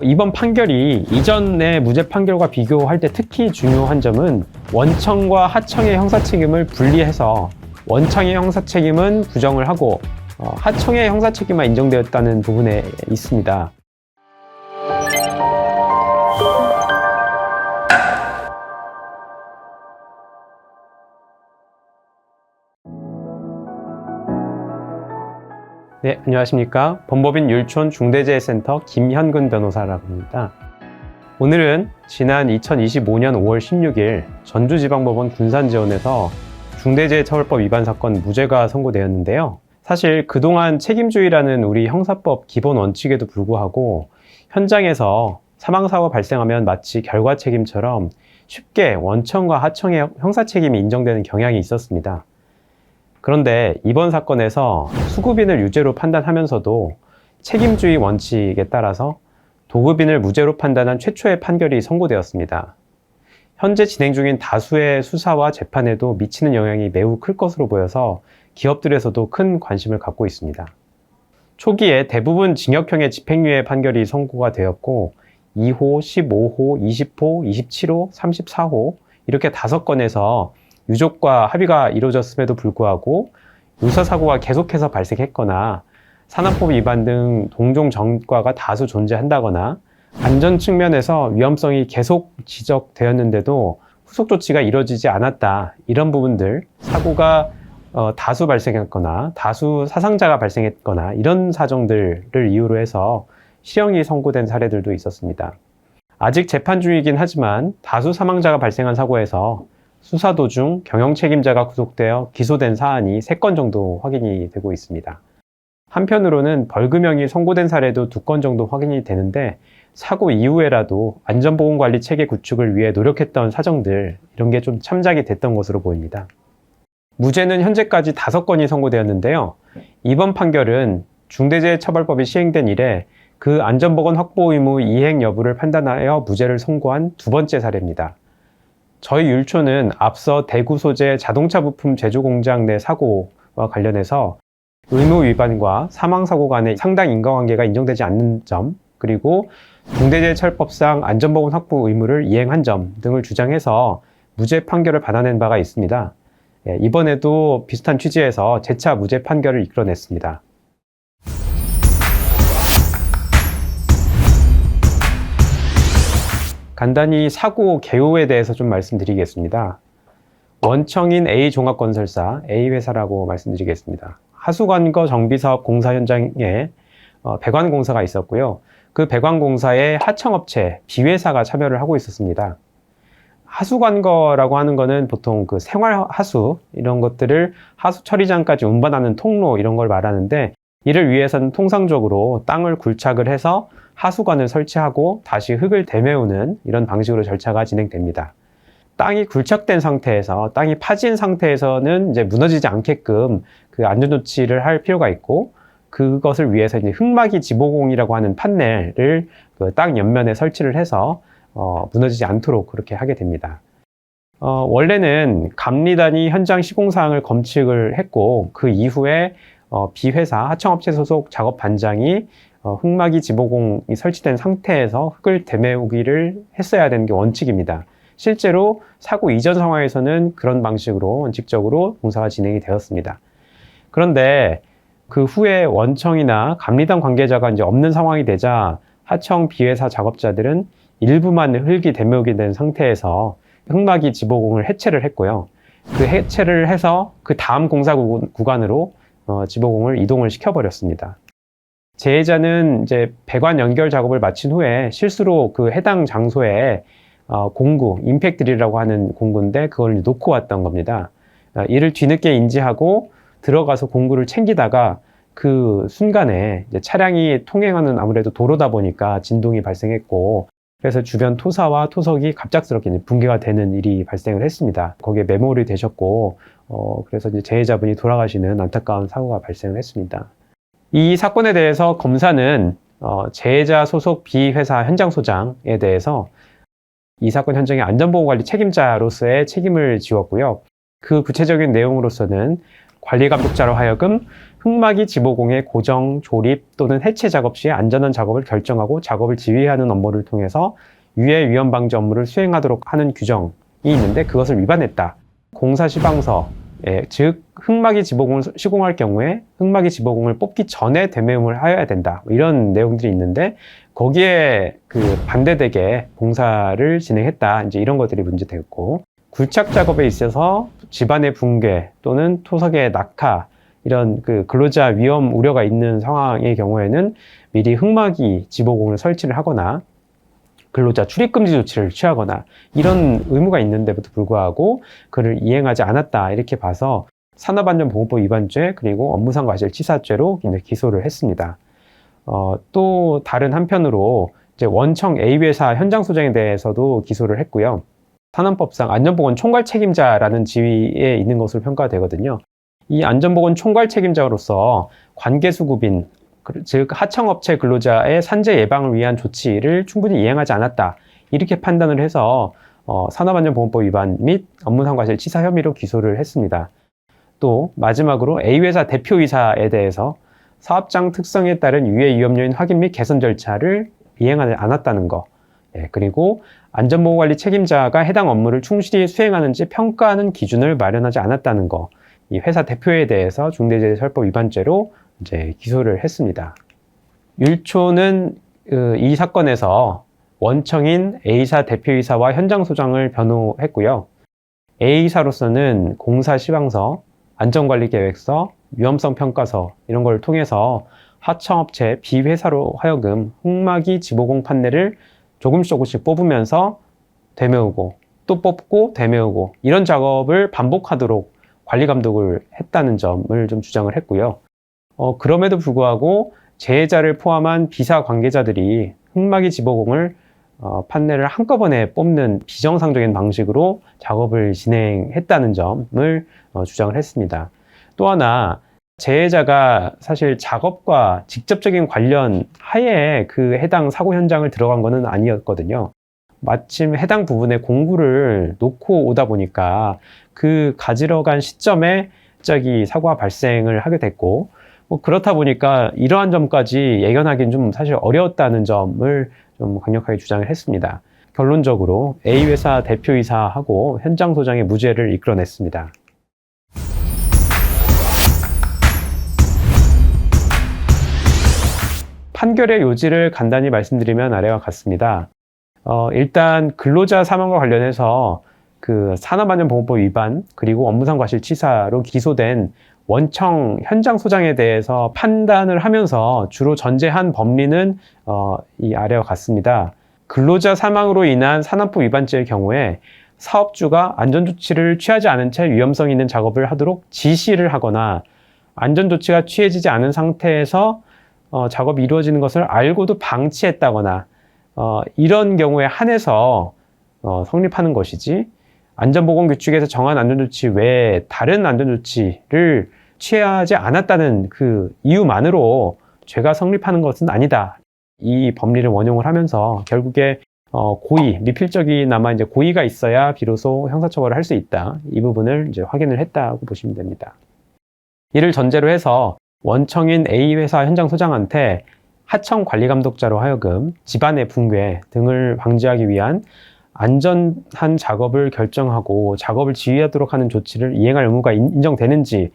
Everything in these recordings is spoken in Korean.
이번 판결이 이전의 무죄 판결과 비교할 때 특히 중요한 점은 원청과 하청의 형사 책임을 분리해서 원청의 형사 책임은 부정을 하고 어, 하청의 형사 책임만 인정되었다는 부분에 있습니다. 네, 안녕하십니까. 범법인 율촌 중대재해센터 김현근 변호사라고 합니다. 오늘은 지난 2025년 5월 16일 전주지방법원 군산지원에서 중대재해처벌법 위반 사건 무죄가 선고되었는데요. 사실 그동안 책임주의라는 우리 형사법 기본 원칙에도 불구하고 현장에서 사망사고 발생하면 마치 결과 책임처럼 쉽게 원청과 하청의 형사 책임이 인정되는 경향이 있었습니다. 그런데 이번 사건에서 수급인을 유죄로 판단하면서도 책임주의 원칙에 따라서 도급인을 무죄로 판단한 최초의 판결이 선고되었습니다. 현재 진행 중인 다수의 수사와 재판에도 미치는 영향이 매우 클 것으로 보여서 기업들에서도 큰 관심을 갖고 있습니다. 초기에 대부분 징역형의 집행유예 판결이 선고가 되었고 2호, 15호, 20호, 27호, 34호 이렇게 다섯 건에서 유족과 합의가 이루어졌음에도 불구하고 유사 사고가 계속해서 발생했거나 산업법 위반 등 동종 전과가 다수 존재한다거나 안전 측면에서 위험성이 계속 지적되었는데도 후속 조치가 이루어지지 않았다 이런 부분들 사고가 어, 다수 발생했거나 다수 사상자가 발생했거나 이런 사정들을 이유로 해서 실형이 선고된 사례들도 있었습니다. 아직 재판 중이긴 하지만 다수 사망자가 발생한 사고에서 수사 도중 경영 책임자가 구속되어 기소된 사안이 3건 정도 확인이 되고 있습니다. 한편으로는 벌금형이 선고된 사례도 2건 정도 확인이 되는데 사고 이후에라도 안전보건관리 체계 구축을 위해 노력했던 사정들 이런 게 좀 참작이 됐던 것으로 보입니다. 무죄는 현재까지 5건이 선고되었는데요. 이번 판결은 중대재해처벌법이 시행된 이래 그 안전보건 확보 의무 이행 여부를 판단하여 무죄를 선고한 두 번째 사례입니다. 저희 율초는 앞서 대구 소재 자동차 부품 제조 공장 내 사고와 관련해서 의무 위반과 사망 사고 간의 상당 인과관계가 인정되지 않는 점, 그리고 중대재해처벌법상 안전보건 확보 의무를 이행한 점 등을 주장해서 무죄 판결을 받아낸 바가 있습니다. 예, 이번에도 비슷한 취지에서 재차 무죄 판결을 이끌어냈습니다. 간단히 사고 개요에 대해서 좀 말씀드리겠습니다. 원청인 A 종합건설사 A 회사라고 말씀드리겠습니다. 하수관거 정비사업 공사 현장에 어, 배관 공사가 있었고요. 그 배관 공사에 하청업체 B 회사가 참여를 하고 있었습니다. 하수관거라고 하는 거는 보통 그 생활 하수 이런 것들을 하수 처리장까지 운반하는 통로 이런 걸 말하는데 이를 위해서는 통상적으로 땅을 굴착을 해서 하수관을 설치하고 다시 흙을 대메우는 이런 방식으로 절차가 진행됩니다. 땅이 굴착된 상태에서 땅이 파진 상태에서는 이제 무너지지 않게끔 그 안전 조치를 할 필요가 있고 그것을 위해서 이제 흙막이 지보공이라고 하는 판넬을 그 땅 옆면에 설치를 해서 어, 무너지지 않도록 그렇게 하게 됩니다. 어, 원래는 감리단이 현장 시공 사항을 검측을 했고 그 이후에 어, 비회사 하청업체 소속 작업 반장이 어, 흙막이 지보공이 설치된 상태에서 흙을 대메우기를 했어야 되는 게 원칙입니다. 실제로 사고 이전 상황에서는 그런 방식으로 원칙적으로 공사가 진행이 되었습니다. 그런데 그 후에 원청이나 감리단 관계자가 이제 없는 상황이 되자 하청 비회사 작업자들은 일부만 흙이 대메우게 된 상태에서 흙막이 지보공을 해체를 했고요. 그 해체를 해서 그 다음 공사 구간으로 어, 지보공을 이동을 시켜버렸습니다. 재해자는 이제 배관 연결 작업을 마친 후에 실수로 그 해당 장소에 어, 공구, 임팩트릴이라고 하는 공구인데 그걸 놓고 왔던 겁니다. 어, 이를 뒤늦게 인지하고 들어가서 공구를 챙기다가 그 순간에 차량이 통행하는 아무래도 도로다 보니까 진동이 발생했고 그래서 주변 토사와 토석이 갑작스럽게 붕괴가 되는 일이 발생을 했습니다. 거기에 매몰이 되셨고 어, 그래서 이제 재해자분이 돌아가시는 안타까운 사고가 발생을 했습니다. 이 사건에 대해서 검사는 어, 재해자 소속 B 회사 현장 소장에 대해서 이 사건 현장의 안전보건관리 책임자로서의 책임을 지웠고요. 그 구체적인 내용으로서는 관리감독자로 하여금 흙막이 지보공의 고정, 조립 또는 해체 작업 시에 안전한 작업을 결정하고 작업을 지휘하는 업무를 통해서 유해 위험 방지 업무를 수행하도록 하는 규정이 있는데 그것을 위반했다. 공사 시방서, 예, 즉 흙막이 지보공을 시공할 경우에 흙막이 지보공을 뽑기 전에 대매음을 하여야 된다. 뭐 이런 내용들이 있는데 거기에 그 반대되게 공사를 진행했다. 이제 이런 것들이 문제되었고 굴착 작업에 있어서 집안의 붕괴 또는 토석의 낙하 이런 그 근로자 위험 우려가 있는 상황의 경우에는 미리 흙막이 지보공을 설치를 하거나 근로자 출입 금지 조치를 취하거나 이런 의무가 있는데도 불구하고 그를 이행하지 않았다 이렇게 봐서 산업안전보건법 위반죄 그리고 업무상 과실치사죄로 기소를 했습니다. 어, 또 다른 한편으로 이제 원청 A 회사 현장 소장에 대해서도 기소를 했고요. 산업법상 안전보건 총괄 책임자라는 지위에 있는 것으로 평가되거든요. 이 안전보건 총괄 책임자로서 관계수급인 그- 즉 하청업체 근로자의 산재 예방을 위한 조치를 충분히 이행하지 않았다 이렇게 판단을 해서 어, 산업안전보건법 위반 및 업무상과실 치사 혐의로 기소를 했습니다. 또 마지막으로 A 회사 대표이사에 대해서 사업장 특성에 따른 유해 위험 요인 확인 및 개선 절차를 이행하지 않았다는 거. 예, 그리고 안전보건관리 책임자가 해당 업무를 충실히 수행하는지 평가하는 기준을 마련하지 않았다는 거. 이 회사 대표에 대해서 중대재해처벌법 위반죄로 이제 기소를 했습니다. 율초는 그, 이 사건에서 원청인 A사 대표이사와 현장 소장을 변호했고요. A사로서는 공사 시방서, 안전관리 계획서, 위험성 평가서 이런 걸 통해서 하청업체 B회사로 하여금 흙막이 지보공 판넬을 조금씩 조금씩 뽑으면서 되메우고 또 뽑고 되메우고 이런 작업을 반복하도록 관리 감독을 했다는 점을 좀 주장을 했고요. 어, 그럼에도 불구하고 재해자를 포함한 비사 관계자들이 흙막이 지보공을 어, 판넬을 한꺼번에 뽑는 비정상적인 방식으로 작업을 진행했다는 점을 어, 주장을 했습니다. 또 하나 재해자가 사실 작업과 직접적인 관련 하에 그 해당 사고 현장을 들어간 것은 아니었거든요. 마침 해당 부분에 공구를 놓고 오다 보니까 그 가지러 간 시점에 갑자기 사고가 발생을 하게 됐고 뭐 그렇다 보니까 이러한 점까지 예견하기는 좀 사실 어려웠다는 점을 좀 강력하게 주장을 했습니다. 결론적으로 A 회사 대표이사하고 현장 소장의 무죄를 이끌어냈습니다. 판결의 요지를 간단히 말씀드리면 아래와 같습니다. 어, 일단 근로자 사망과 관련해서 그 산업안전보건법 위반 그리고 업무상 과실치사로 기소된 원청 현장 소장에 대해서 판단을 하면서 주로 전제한 법리는 어, 이 아래와 같습니다. 근로자 사망으로 인한 산업부 위반죄의 경우에 사업주가 안전조치를 취하지 않은 채 위험성 있는 작업을 하도록 지시를 하거나 안전조치가 취해지지 않은 상태에서 어, 작업이 이루어지는 것을 알고도 방치했다거나 어, 이런 경우에 한해서 어, 성립하는 것이지 안전보건규칙에서 정한 안전조치 외에 다른 안전조치를 취하지 않았다는 그 이유만으로 죄가 성립하는 것은 아니다. 이 법리를 원용을 하면서 결국에 어, 고의, 미필적이나마 이제 고의가 있어야 비로소 형사처벌을 할 수 있다. 이 부분을 이제 확인을 했다고 보시면 됩니다. 이를 전제로 해서 원청인 A 회사 현장 소장한테 하청 관리 감독자로 하여금 집안의 붕괴 등을 방지하기 위한 안전한 작업을 결정하고 작업을 지휘하도록 하는 조치를 이행할 의무가 인- 인정되는지,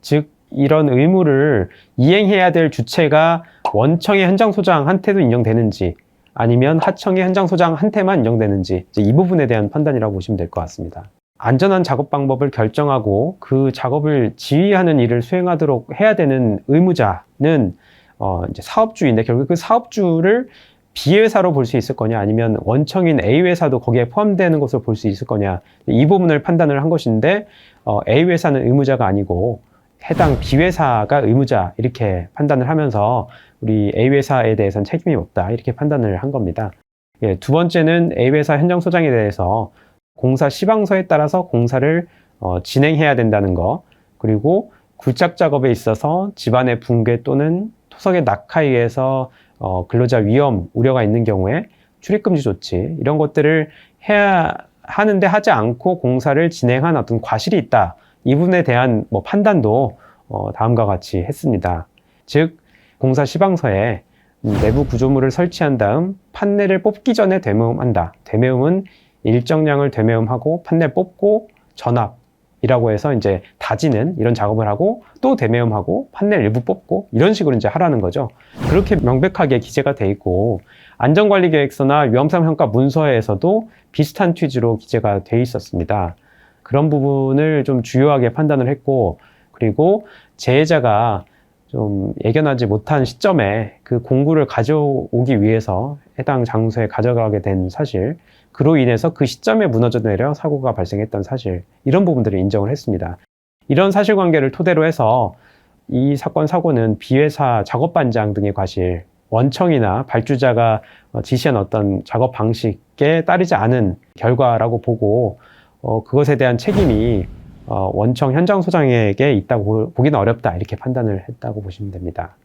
즉 이런 의무를 이행해야 될 주체가 원청의 현장 소장한테도 인정되는지, 아니면 하청의 현장 소장한테만 인정되는지 이 부분에 대한 판단이라고 보시면 될 것 같습니다. 안전한 작업 방법을 결정하고 그 작업을 지휘하는 일을 수행하도록 해야 되는 의무자는 어, 이제 사업주인데 결국 그 사업주를 B 회사로 볼 수 있을 거냐 아니면 원청인 A 회사도 거기에 포함되는 것으로 볼 수 있을 거냐 이 부분을 판단을 한 것인데 어, A 회사는 의무자가 아니고 해당 B 회사가 의무자 이렇게 판단을 하면서 우리 A 회사에 대해서는 책임이 없다 이렇게 판단을 한 겁니다. 예, 두 번째는 A 회사 현장 소장에 대해서 공사 시방서에 따라서 공사를 어, 진행해야 된다는 거 그리고 굴착 작업에 있어서 집안의 붕괴 또는 토석의 낙하에 의해서 어, 근로자 위험 우려가 있는 경우에 출입금지 조치 이런 것들을 해야 하는데 하지 않고 공사를 진행한 어떤 과실이 있다 이 부분에 대한 뭐 판단도 어, 다음과 같이 했습니다. 즉 공사 시방서에 음, 내부 구조물을 설치한 다음 판넬을 뽑기 전에 되매움한다. 되매움은 일정량을 되매움하고 판넬 뽑고 전압 이라고 해서 이제 다지는 이런 작업을 하고 또 되매움하고 판넬 일부 뽑고 이런 식으로 이제 하라는 거죠. 그렇게 명백하게 기재가 돼 있고 안전관리 계획서나 위험성평가 문서에서도 비슷한 취지로 기재가 돼 있었습니다. 그런 부분을 좀 주요하게 판단을 했고 그리고 재해자가 좀 예견하지 못한 시점에 그 공구를 가져오기 위해서 해당 장소에 가져가게 된 사실, 그로 인해서 그 시점에 무너져 내려 사고가 발생했던 사실, 이런 부분들을 인정을 했습니다. 이런 사실관계를 토대로 해서 이 사건 사고는 비회사 작업 반장 등의 과실, 원청이나 발주자가 어, 지시한 어떤 작업 방식에 따르지 않은 결과라고 보고 어, 그것에 대한 책임이 어, 원청 현장 소장에게 있다고 보기는 어렵다 이렇게 판단을 했다고 보시면 됩니다.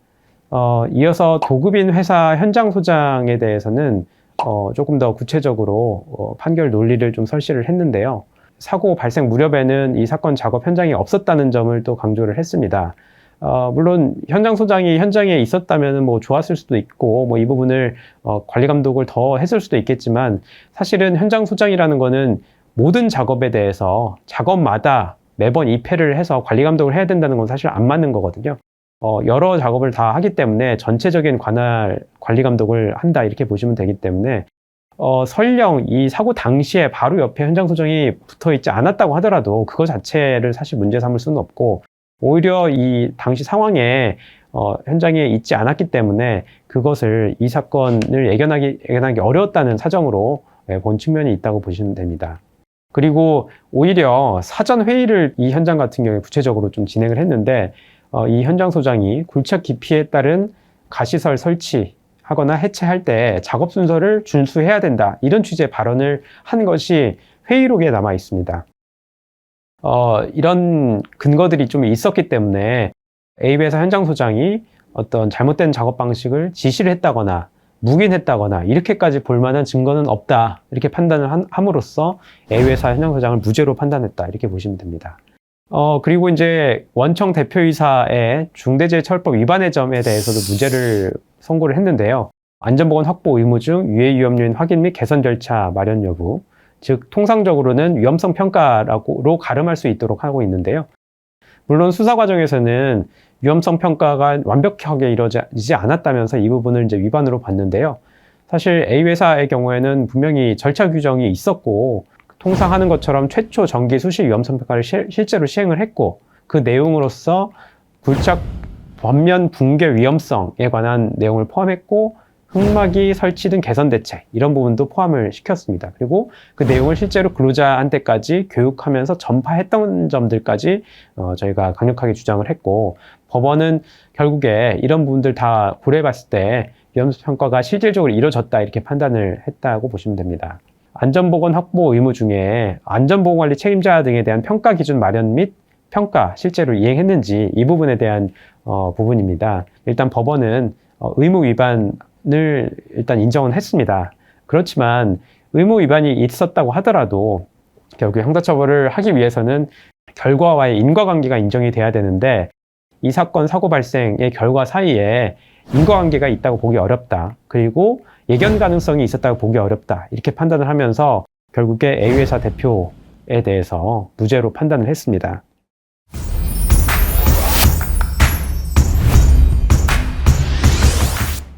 어, 이어서 도급인 회사 현장 소장에 대해서는 어, 조금 더 구체적으로 어, 판결 논리를 좀 설치를 했는데요. 사고 발생 무렵에는 이 사건 작업 현장이 없었다는 점을 또 강조를 했습니다. 어, 물론 현장 소장이 현장에 있었다면 뭐 좋았을 수도 있고 뭐 이 부분을 어, 관리 감독을 더 했을 수도 있겠지만 사실은 현장 소장이라는 거는 모든 작업에 대해서 작업마다 매번 입회를 해서 관리 감독을 해야 된다는 건 사실 안 맞는 거거든요. 어, 여러 작업을 다 하기 때문에 전체적인 관할 관리 감독을 한다 이렇게 보시면 되기 때문에 어, 설령 이 사고 당시에 바로 옆에 현장 소정이 붙어 있지 않았다고 하더라도 그거 자체를 사실 문제 삼을 수는 없고 오히려 이 당시 상황에 어, 현장에 있지 않았기 때문에 그것을 이 사건을 예견하기, 예견하기 어려웠다는 사정으로 예, 본 측면이 있다고 보시면 됩니다. 그리고 오히려 사전 회의를 이 현장 같은 경우에 구체적으로 좀 진행을 했는데 어, 이 현장 소장이 굴착 기피에 따른 가시설 설치 하거나 해체할 때 작업 순서를 준수해야 된다. 이런 취지의 발언을 한 것이 회의록에 남아 있습니다. 어, 이런 근거들이 좀 있었기 때문에 A회사 현장 소장이 어떤 잘못된 작업 방식을 지시를 했다거나 묵인했다거나 이렇게까지 볼 만한 증거는 없다. 이렇게 판단을 한- 함으로써 A회사 현장 소장을 무죄로 판단했다. 이렇게 보시면 됩니다. 어, 그리고 이제 원청 대표이사의 중대재해처벌법 위반의 점에 대해서도 무죄를 선고를 했는데요. 안전보건 확보 의무 중 유해 위험 요인 확인 및 개선 절차 마련 여부, 즉 통상적으로는 위험성 평가라고로 가름할 수 있도록 하고 있는데요. 물론 수사 과정에서는 위험성 평가가 완벽하게 이루어지지 않았다면서 이 부분을 이제 위반으로 봤는데요. 사실 A 회사의 경우에는 분명히 절차 규정이 있었고 통상 하는 것처럼 최초 정기 수시 위험성 평가를 실- 실제로 시행을 했고 그 내용으로서 굴착 전면 붕괴 위험성에 관한 내용을 포함했고 흑막이 설치 등 개선 대책 이런 부분도 포함을 시켰습니다. 그리고 그 내용을 실제로 근로자한테까지 교육하면서 전파했던 점들까지 어, 저희가 강력하게 주장을 했고 법원은 결국에 이런 부분들 다 고려해봤을 때 위험성 평가가 실질적으로 이루어졌다 이렇게 판단을 했다고 보시면 됩니다. 안전보건 확보 의무 중에 안전보건관리 책임자 등에 대한 평가 기준 마련 및 평가 실제로 이행했는지 이 부분에 대한 어, 부분입니다. 일단 법원은 어, 의무 위반을 일단 인정은 했습니다. 그렇지만 의무 위반이 있었다고 하더라도 결국 형사처벌을 하기 위해서는 결과와의 인과관계가 인정이 돼야 되는데 이 사건 사고 발생의 결과 사이에 인과관계가 있다고 보기 어렵다. 그리고 예견 가능성이 있었다고 보기 어렵다. 이렇게 판단을 하면서 결국에 A회사 대표에 대해서 무죄로 판단을 했습니다.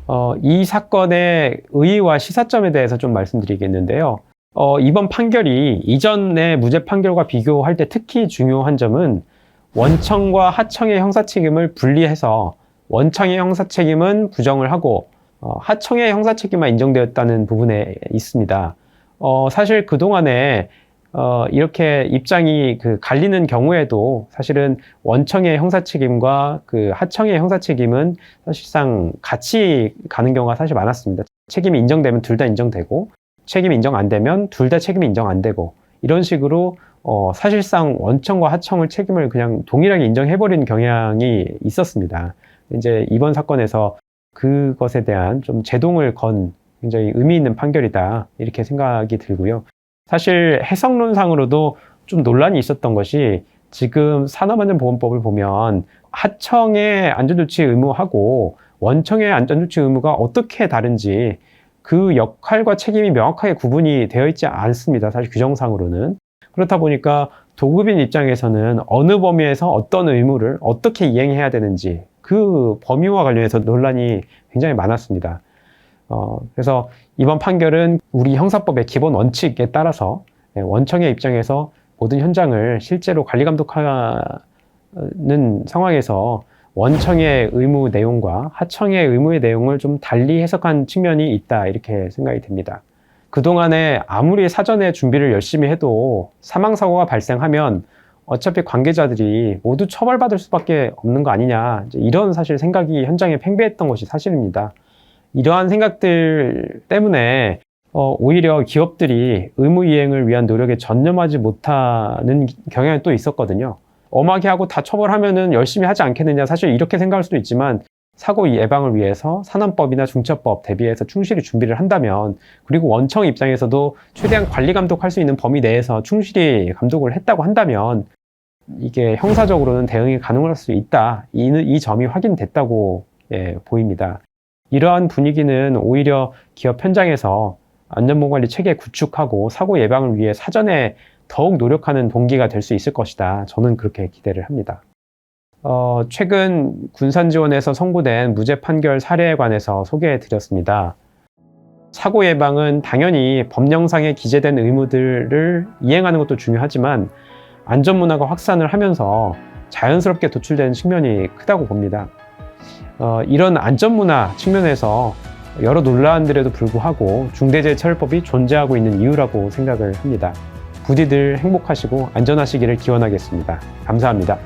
어, 이 사건의 의의와 시사점에 대해서 좀 말씀드리겠는데요. 어, 이번 판결이 이전의 무죄 판결과 비교할 때 특히 중요한 점은 원청과 하청의 형사 책임을 분리해서 원청의 형사 책임은 부정을 하고 어, 하청의 형사 책임만 인정되었다는 부분에 있습니다. 어, 사실 그동안에 어, 이렇게 입장이 그 갈리는 경우에도 사실은 원청의 형사 책임과 그 하청의 형사 책임은 사실상 같이 가는 경우가 사실 많았습니다. 책임이 인정되면 둘 다 인정되고 책임이 인정 안 되면 둘 다 책임이 인정 안 되고 이런 식으로 어, 사실상 원청과 하청을 책임을 그냥 동일하게 인정해버리는 경향이 있었습니다. 이제 이번 사건에서 그것에 대한 좀 제동을 건 굉장히 의미 있는 판결이다 이렇게 생각이 들고요. 사실 해석론상으로도 좀 논란이 있었던 것이 지금 산업안전보건법을 보면 하청의 안전조치 의무하고 원청의 안전조치 의무가 어떻게 다른지 그 역할과 책임이 명확하게 구분이 되어 있지 않습니다. 사실 규정상으로는. 그렇다 보니까 도급인 입장에서는 어느 범위에서 어떤 의무를 어떻게 이행해야 되는지 그 범위와 관련해서 논란이 굉장히 많았습니다. 어, 그래서 이번 판결은 우리 형사법의 기본 원칙에 따라서 예, 원청의 입장에서 모든 현장을 실제로 관리 감독하는 상황에서 원청의 의무 내용과 하청의 의무의 내용을 좀 달리 해석한 측면이 있다 이렇게 생각이 됩니다. 그동안에 아무리 사전에 준비를 열심히 해도 사망사고가 발생하면 어차피 관계자들이 모두 처벌받을 수밖에 없는 거 아니냐 이런 사실 생각이 현장에 팽배했던 것이 사실입니다. 이러한 생각들 때문에 어, 오히려 기업들이 의무 이행을 위한 노력에 전념하지 못하는 경향이 또 있었거든요. 엄하게 하고 다 처벌하면은 열심히 하지 않겠느냐. 사실 이렇게 생각할 수도 있지만 사고 예방을 위해서 산안법이나 중처법 대비해서 충실히 준비를 한다면 그리고 원청 입장에서도 최대한 관리 감독할 수 있는 범위 내에서 충실히 감독을 했다고 한다면 이게 형사적으로는 대응이 가능할 수 있다. 이, 이 점이 확인됐다고 예, 보입니다. 이러한 분위기는 오히려 기업 현장에서 안전보건관리 체계 구축하고 사고 예방을 위해 사전에 더욱 노력하는 동기가 될 수 있을 것이다. 저는 그렇게 기대를 합니다. 어, 최근 군산 지원에서 선고된 무죄 판결 사례에 관해서 소개해 드렸습니다. 사고 예방은 당연히 법령상에 기재된 의무들을 이행하는 것도 중요하지만 안전 문화가 확산을 하면서 자연스럽게 도출되는 측면이 크다고 봅니다. 어, 이런 안전 문화 측면에서 여러 논란들에도 불구하고 중대재해처벌법이 존재하고 있는 이유라고 생각을 합니다. 부디들 행복하시고 안전하시기를 기원하겠습니다. 감사합니다.